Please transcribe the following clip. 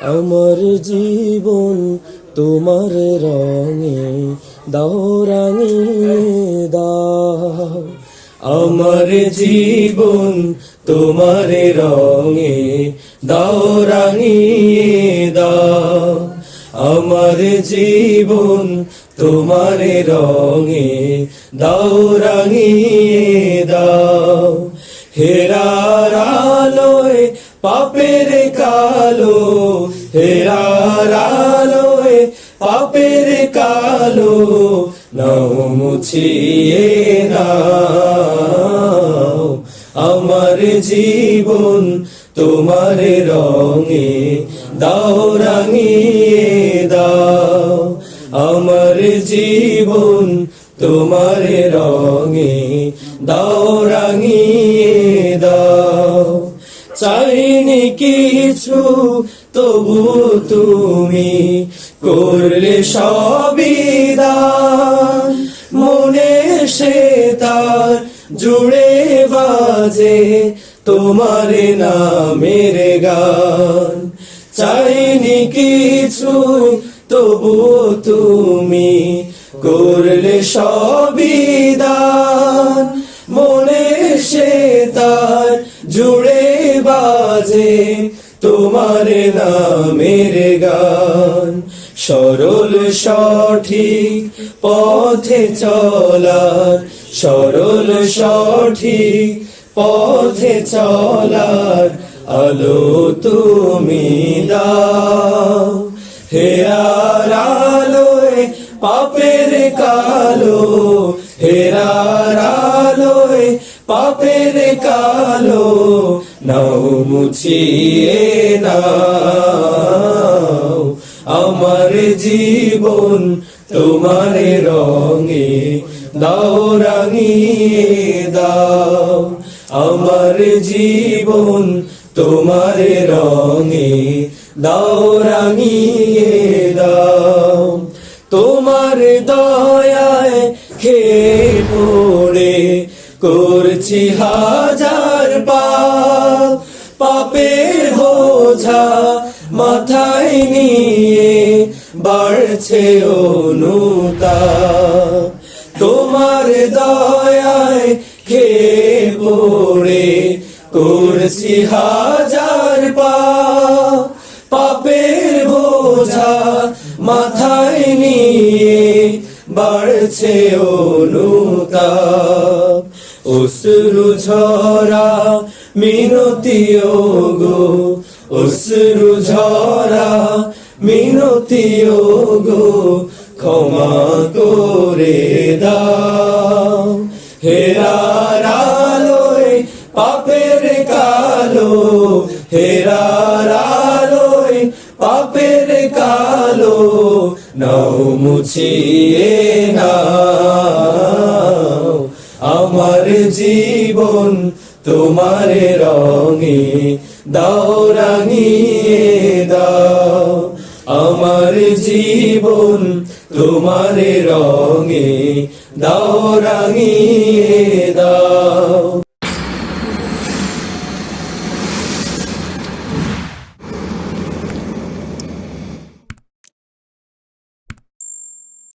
আমার জীবন তোমার রঙে দাও, রাঙিয়ে দাও। আমার জীবন তোমার রঙে দাও, রাঙিয়ে দাও। আমার জীবন তোমার রঙে দাও, রাঙিয়ে দাও। হেরার আলোয় পাপের কালো হেরার আলোয় পাপের কালো, নাও মুছিয়ে নাও আমার জীবন তোমার রঙে, দাও রাঙিয়ে দাও আমার জীবন তোমার রঙে, দাও রাঙিয়ে চাইনি কিছু, তবু তুমি করলে সবিদান মনে সে তার জুড়ে বাজে তোমার নামের গান। চাইনি কিছু, তবু তুমি করলে সবিদান মনে সে তার জুড়ে বাজে তোমার নামের গান। সরল সঠিক পথে চলার, সরল সঠিক পথে চলার আলো তুমি দাও। হেরার আলোয় পাপের কালো হেরার আলোয় পাপের কালো নাও মুছিয়ে নাও আমার জীবন তোমার রঙে, দাও রাঙিয়ে দাও আমার জীবন তোমার রঙে, দাও রাঙিয়ে দাও। তোমার দয়ায় খেয়ে পড়ে, করছি হাজার পাপ। পাপের বোঝা মাথায় নিয়ে বাড়ছে অনুতাপ তোমার দয়ায় খেয়ে পড়ে করছি হাজার পাপ পাপের বোঝা মাথায় নিয়ে বাড়ছে অনুতাপ অশ্রু ঝরা মিনতি গো অশ্রু ঝরা। মিনতি গো ক্ষমা করে দাও। হেরার পাপের কালো। হেরার পাপের কালো। নাও মুছিয়ে নাও। আমার জীবন তোমার রঙে দাও রাঙিয়ে দাও। আমার জীবন তোমার রঙে দাও রাঙিয়ে